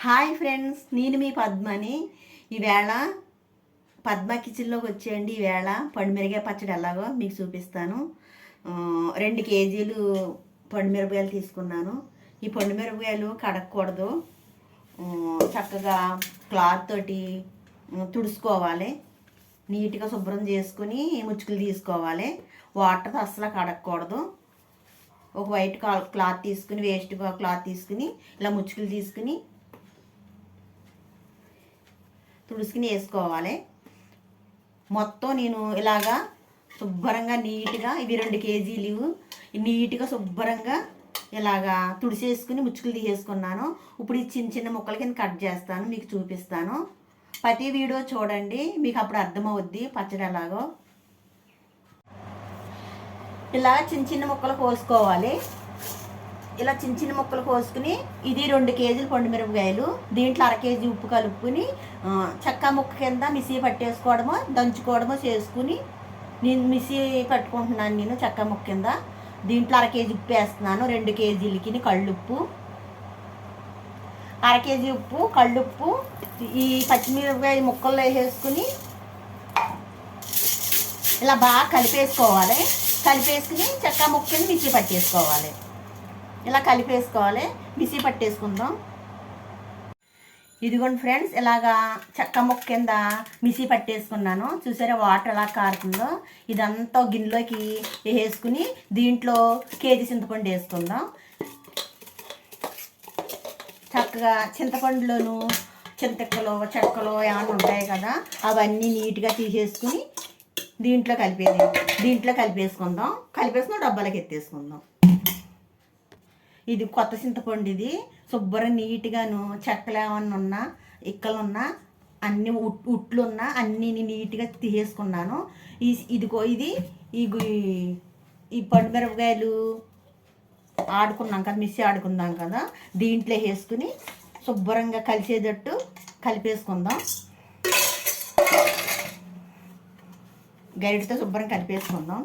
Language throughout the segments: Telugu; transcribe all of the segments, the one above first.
హాయ్ ఫ్రెండ్స్ నేను మీ పద్మని. ఈవేళ పద్మ కిచెన్లోకి వచ్చేయండి. ఈవేళ పండుమిరకాయ పచ్చడి ఎలాగో మీకు చూపిస్తాను. రెండు కేజీలు పండుమిరపకాయలు తీసుకున్నాను. ఈ పండుమిరపకాయలు కడగకూడదు. చక్కగా క్లాత్ తోటి తుడుచుకోవాలి. నీట్గా శుభ్రం చేసుకుని ముచ్చుకులు తీసుకోవాలి. వాటర్ అస్సలు కడగకూడదు. ఒక వైట్ కా- క్లాత్ తీసుకుని వేస్ట్ క్లాత్ తీసుకుని ఇలా ముచ్చుకులు తీసుకుని తుడుచుకుని వేసుకోవాలి. మొత్తం నేను ఇలాగా శుభ్రంగా నీట్గా ఇవి రెండు కేజీలు నీట్గా శుభ్రంగా ఇలాగా తుడిసేసుకుని ముచ్చుకులు తీసేసుకున్నాను. ఇప్పుడు ఈ చిన్న చిన్న ముక్కల కింద కట్ చేస్తాను మీకు చూపిస్తాను. ప్రతి వీడియో చూడండి మీకు అప్పుడు అర్థమవుద్ది పచ్చడి ఎలాగో. ఇలా చిన్న చిన్న ముక్కలు కోసుకోవాలి. ఇలా చిన్న చిన్న ముక్కలు కోసుకుని ఇది రెండు కేజీలు పండు మిరపకాయలు దీంట్లో అర కేజీ ఉప్పు కలుపుకుని చెక్క ముక్క కింద మిసీ పట్టేసుకోవడమో దంచుకోవడమో చేసుకుని నేను మిక్సీ పట్టుకుంటున్నాను నేను చెక్క ముక్క కింద. దీంట్లో అర కేజీ ఉప్పు వేస్తున్నాను రెండు కేజీలకి కళ్ళుప్పు. అర కేజీ ఉప్పు కళ్ళుప్పు ఈ పచ్చిమిరపకాయ ముక్కల్లో వేసేసుకుని ఇలా బాగా కలిపేసుకోవాలి. కలిపేసుకుని చెక్క ముక్కని మిక్సీ పట్టేసుకోవాలి. ఇలా కలిపేసుకోవాలి? మిక్సీ పట్టేసుకుందాం. ఇదిగోండి ఫ్రెండ్స్ ఇలాగా చెక్క ముక్క కింద మిసి పట్టేసుకున్నాను. చూసారా వాటర్ ఎలా కారుతుందో? ఇదంతా గిన్నెలోకి వేసుకుని దీంట్లో కేజీ చింతపండు వేసుకుందాం. చక్కగా చింతపండులోను చింతకలు చెక్కలు ఏమైనా ఉంటాయి కదా అవన్నీ నీట్గా తీసేసుకుని దీంట్లో కలిపేది దీంట్లో కలిపేసుకుందాం. కలిపేసుకుని డబ్బాలకి ఎత్తేసుకుందాం. ఇది కొత్త చింతపండు ఇది. శుభ్రం నీట్గాను చెక్కలు ఏమన్నా ఉన్నా ఇక్కలున్నా అన్ని ఉట్ ఉట్లు అన్నీ నీట్గా తీసేసుకున్నాను. ఈ ఇదిగో ఇది ఈ ఈ పండు మిరపకాయలు ఆడుకున్నాం కదా మిక్సీ ఆడుకుందాం కదా దీంట్లో వేసుకుని శుభ్రంగా కలిసేటట్టు కలిపేసుకుందాం. గరిటతో శుభ్రం కలిపేసుకుందాం.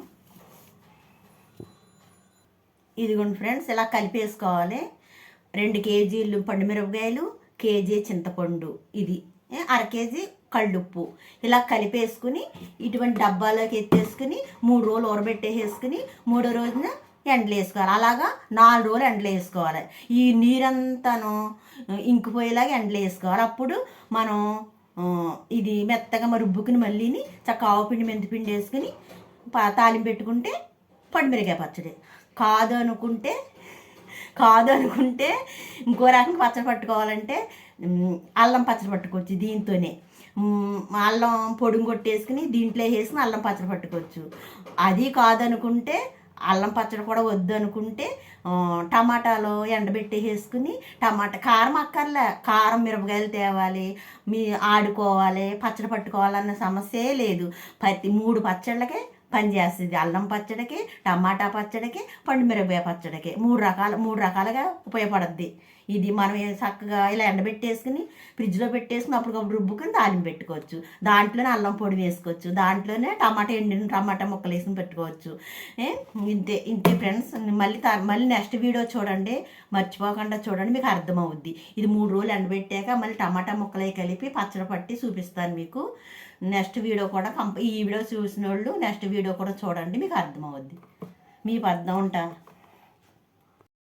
ఇదిగోండి ఫ్రెండ్స్ ఇలా కలిపేసుకోవాలి. రెండు కేజీలు పండు మిరపకాయలు కేజీ చింతపండు ఇది. ఏ, అర కేజీ కళ్ళుప్పు. ఇలా కలిపేసుకుని ఇటువంటి డబ్బాలోకి ఎత్తేసుకుని మూడు రోజులు ఊరబెట్టేసేసుకుని మూడో రోజున ఎండలు వేసుకోవాలి. అలాగా నాలుగు రోజులు ఎండలు వేసుకోవాలి. ఈ నీరంతాను ఇంకిపోయేలాగా ఎండలు వేసుకోవాలి. అప్పుడు మనం ఇది మెత్తగా మరి రుబ్బుకుని మళ్ళీని చక్క ఆవుపిండి మెంతిపిండి వేసుకుని పా తాలింపు పెట్టుకుంటే పండుమిరకాయ పచ్చడి. కాదు అనుకుంటే కాదు అనుకుంటే ఇంకో రకంగా పచ్చడి పట్టుకోవాలంటే అల్లం పచ్చడి పట్టుకోవచ్చు దీంతోనే. అల్లం పొడుగు కొట్టేసుకుని దీంట్లో వేసుకుని అల్లం పచ్చడి పట్టుకోవచ్చు. అది కాదనుకుంటే అల్లం పచ్చడి కూడా వద్దు అనుకుంటే ఆ, ఎండబెట్టి వేసుకుని టమాటా కారం అక్కర్లే. కారం మిరపకాయలు తేవాలి మీ ఆడుకోవాలి పచ్చడి పట్టుకోవాలన్న సమస్యే లేదు. ప్రతి మూడు పచ్చళ్ళకే పనిచేస్తుంది అల్లం పచ్చడికి టమాటా పచ్చడికి పండు మిరపకాయ పచ్చడికి. మూడు రకాల మూడు రకాలుగా ఉపయోగపడుద్ది. ఇది మనం చక్కగా ఇలా ఎండబెట్టేసుకుని ఫ్రిడ్జ్లో పెట్టేసుకుని అప్పటికప్పుడు రుబ్బుకుని తాలింపు పెట్టుకోవచ్చు. దాంట్లోనే అల్లం పొడి వేసుకోవచ్చు. దాంట్లోనే టమాటా ఎండిన టమాటా ముక్కలు వేసుకుని పెట్టుకోవచ్చు. ఇంతే ఇంతే ఫ్రెండ్స్. మళ్ళీ మళ్ళీ నెక్స్ట్ వీడియో చూడండి. మర్చిపోకుండా చూడండి. మీకు అర్థమవుద్ది. ఇది మూడు రోజులు ఎండబెట్టాక మళ్ళీ టమాటా ముక్కలే కలిపి పచ్చడి పట్టి చూపిస్తాను మీకు. నెక్స్ట్ వీడియో కూడా కంప ఈ వీడియో చూసిన వాళ్ళు నెక్స్ట్ వీడియో కూడా చూడండి. మీకు అర్థమవుద్ది. మీ అర్థం ఉంటా.